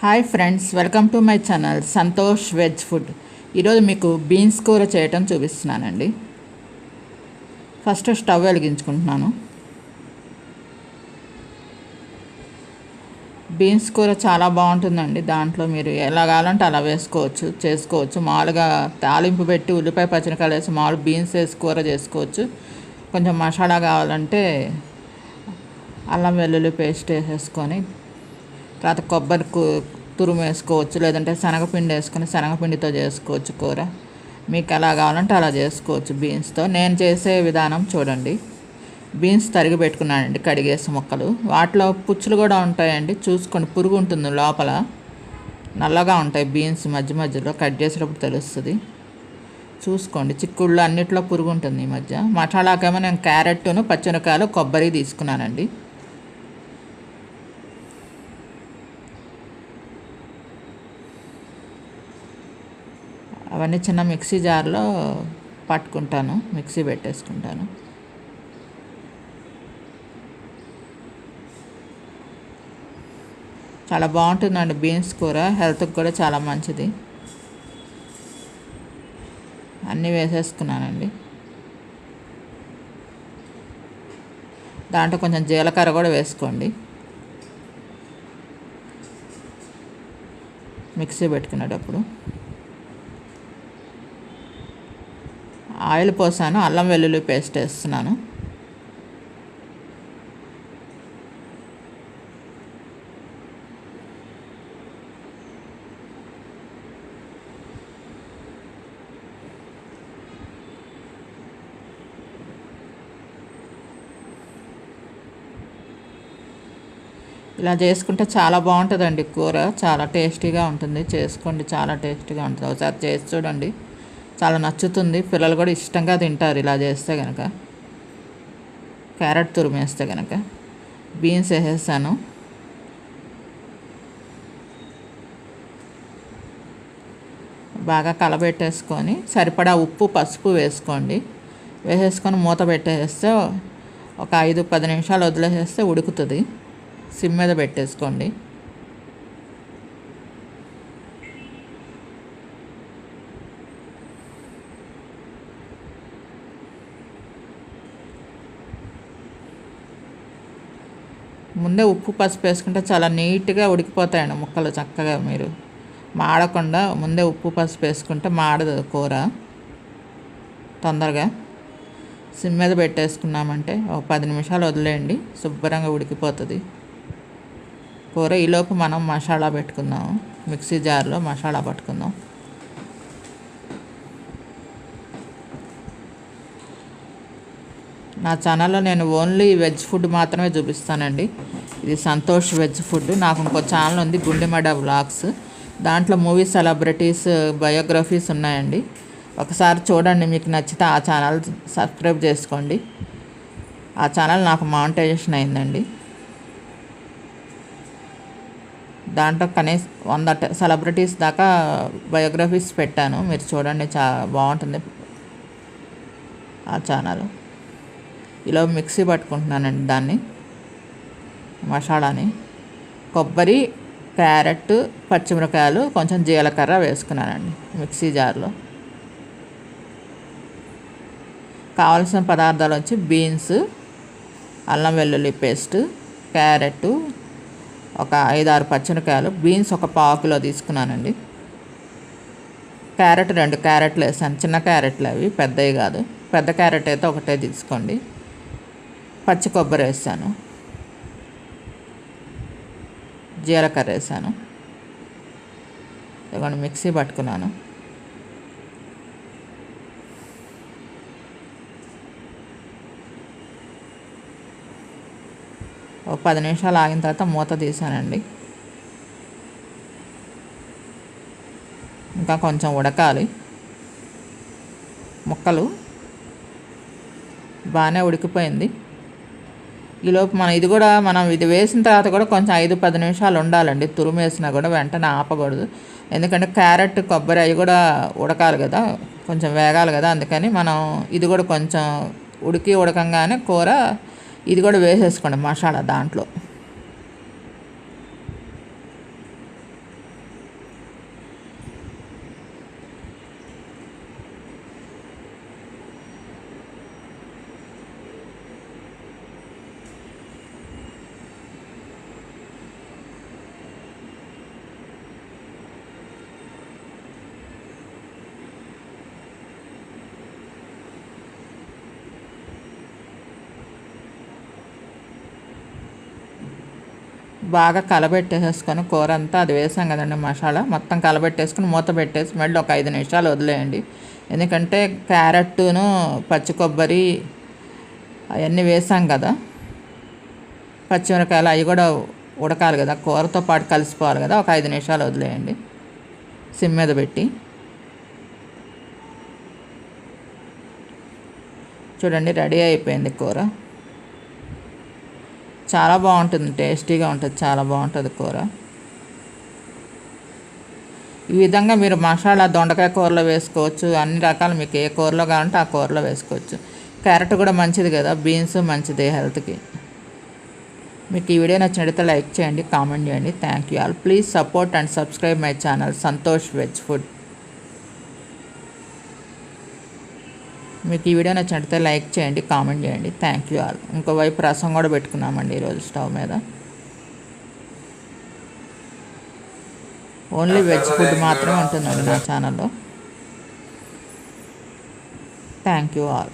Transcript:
Hi friends welcome to my channel Santosh veg food. ఈరోజు మీకు beans కూర చేయటం చూపిస్తున్నానండి. First stove వెలిగించుకుంటున్నాను. బీన్స్ కూర చాలా బాగుంటుందండి. దాంట్లో మీరు ఎలా కావాలంటే అలా వేసుకోవచ్చు చేసుకోవచ్చు. మామూలుగా తాలింపు పెట్టి ఉల్లిపాయ పచ్చిమిరకాయలు వేసి మామూలు బీన్స్ వేసి కూర చేసుకోవచ్చు. కొంచెం మసాలా కావాలంటే అల్లం వెల్లుల్లి పేస్ట్ వేసేసుకొని తర్వాత కొబ్బరి కు- తురుము వేసుకోవచ్చు లేదంటే శనగపిండి వేసుకొని శనగపిండితో చేసుకోవచ్చు కూర. మీకు ఎలా కావాలంటే అలా చేసుకోవచ్చు బీన్స్తో నేను చేసే విధానం చూడండి. బీన్స్ తరిగి పెట్టుకున్నానండి కడిగేసి ముక్కలు. వాటిలో పుచ్చులు కూడా ఉంటాయండి. చూసుకోండి పురుగు ఉంటుంది లోపల. నల్లగా ఉంటాయి బీన్స్ మధ్య మధ్యలో కట్ చేసేటప్పుడు తెలుస్తుంది. చూసుకోండి చిక్కుళ్ళు అన్నిట్లో పురుగు ఉంటుంది ఈ మధ్య. మసాలాకేమో నేను క్యారెట్ను పచ్చిమిరకాయలు కొబ్బరి తీసుకున్నానండి. అవన్నీ చిన్న మిక్సీ జార్లో పట్టుకుంటాను మిక్సీ పెట్టేసుకుంటాను. చాలా బాగుంటుందండి బీన్స్ కూర హెల్త్కి కూడా చాలా మంచిది. అన్నీ వేసేసుకున్నానండి. దాంట్లో కొంచెం జీలకర్ర కూడా వేసుకోండి. మిక్సీ పెట్టుకునేటప్పుడు. ఆయిల్ పోసాను అల్లం వెల్లుల్లి పేస్ట్ వేస్తున్నాను. ఇలా చేసుకుంటే చాలా బాగుంటుందండి కూర చాలా టేస్టీగా ఉంటుంది. చేసుకోండి చాలా టేస్టీగా ఉంటుంది. ఒకసారి చేసి చూడండి. చాలా నచ్చుతుంది. పిల్లలు కూడా ఇష్టంగా తింటారు ఇలా చేస్తే కనుక క్యారెట్ తురిమేస్తే కనుక బీన్స్ వేసేసాను. బాగా కలబెట్టేసుకొని సరిపడా ఉప్పు పసుపు వేసుకోండి. వేసేసుకొని మూత పెట్టేస్తే ఒక ఐదు పది నిమిషాలు వదిలేసేస్తే ఉడుకుతుంది. సిమ్ మీద పెట్టేసుకోండి. ముందే ఉప్పు పసుపు వేసుకుంటే చాలా నీట్గా ఉడికిపోతాయండి ముక్కలు చక్కగా మీరు. మాడకుండా ముందే ఉప్పు పసుపు వేసుకుంటే మాడదు కూర. తొందరగా సిమ్ మీద పెట్టేసుకున్నామంటే ఒక పది నిమిషాలు వదిలేయండి శుభ్రంగా ఉడికిపోతుంది. కూర ఈలోపు మనం మసాలా పెట్టుకుందాం మిక్సీ జార్లో మసాలా పట్టుకుందాం. నా ఛానల్లో నేను ఓన్లీ వెజ్ ఫుడ్ మాత్రమే చూపిస్తానండి. ఇది సంతోష్ వెజ్ ఫుడ్. నాకు ఇంకో ఛానల్ ఉంది గుండెమడ వ్లాగ్స్. దాంట్లో మూవీ సెలబ్రిటీస్ బయోగ్రఫీస్ ఉన్నాయండి. ఒకసారి చూడండి మీకు నచ్చితే ఆ ఛానల్ సబ్స్క్రైబ్ చేసుకోండి. ఆ ఛానల్ నాకు మానిటైజేషన్ అయిందండి. దాంట్లో కనీస వంద సెలబ్రిటీస్ దాకా బయోగ్రఫీస్ పెట్టాను. మీరు చూడండి చా బాగుంటుంది ఆ ఛానల్. ఇలా మిక్సీ పట్టుకుంటున్నానండి దాన్ని మసాలాని. కొబ్బరి క్యారెట్ పచ్చిమిరకాయలు కొంచెం జీలకర్ర వేసుకున్నానండి మిక్సీ జార్లో. కావలసిన పదార్థాలు వచ్చి బీన్స్ అల్లం వెల్లుల్లి పేస్ట్ క్యారెట్ ఒక ఐదారు పచ్చిమిరకాయలు బీన్స్ ఒక పావు కిలో తీసుకున్నానండి. క్యారెట్ రెండు క్యారెట్లు వేసాను చిన్న క్యారెట్లు అవి పెద్దవి కాదు. పెద్ద క్యారెట్ అయితే ఒకటే తీసుకోండి. పచ్చి కొబ్బరి వేసాను. జీలకర్ర వేసాను. ఇదిగోండి మిక్సీ పట్టుకున్నాను. ఒక పది నిమిషాలు ఆగిన తర్వాత మూత తీసానండి. ఇంకా కొంచెం ఉడకాలి. ముక్కలు బాగానే ఉడికిపోయింది. ఈలోపు మనం ఇది కూడా మనం ఇది వేసిన తర్వాత కూడా కొంచెం ఐదు పది నిమిషాలు ఉండాలండి. తురుము వేసినా కూడా వెంటనే ఆపకూడదు. ఎందుకంటే క్యారెట్ కొబ్బరి అవి కూడా ఉడకాలి కదా. కొంచెం వేగాలి కదా. అందుకని మనం ఇది కూడా కొంచెం ఉడికి ఉడకంగానే కూర ఇది కూడా వేసేసుకోండి మసాలా దాంట్లో. బాగా కలబెట్టేసేసుకొని కూర అంతా అది వేసాం కదండి మసాలా. మొత్తం కలబెట్టేసుకొని మూత పెట్టేసి మళ్ళీ ఒక ఐదు నిమిషాలు వదిలేయండి. ఎందుకంటే క్యారెట్ను పచ్చి కొబ్బరి అవన్నీ వేసాం కదా. పచ్చిమిరకాయలు అవి కూడా ఉడకాలి కదా. కూరతో పాటు కలిసిపోవాలి కదా. ఒక ఐదు నిమిషాలు వదిలేయండి. సిమ్ మీద పెట్టి. చూడండి రెడీ అయిపోయింది కూర. చాలా బాగుంటుంది టేస్టీగా ఉంటుంది చాలా బాగుంటుంది కూర. ఈ విధంగా మీరు మసాలా దొండకాయ కూరలో వేసుకోవచ్చు అన్ని రకాలు మీకు ఏ కూరలో కావాలంటే ఆ కూరలో వేసుకోవచ్చు. క్యారెట్ కూడా మంచిది కదా బీన్స్ మంచిది హెల్త్కి. మీకు ఈ వీడియో నచ్చినట్లయితే లైక్ చేయండి కామెంట్ చేయండి. Thank you all. Please support and subscribe my channel Santosh veg food. మీకు ఈ వీడియో నచ్చినట్లయితే లైక్ చేయండి కామెంట్ చేయండి. థ్యాంక్ యూ ఆల్ ఇంకోవైపు రసం కూడా పెట్టుకున్నామండి ఈరోజు స్టవ్ మీద. ఓన్లీ వెజ్ ఫుడ్ మాత్రమే ఉంటుందండి నా ఛానల్లో థ్యాంక్ యూ ఆల్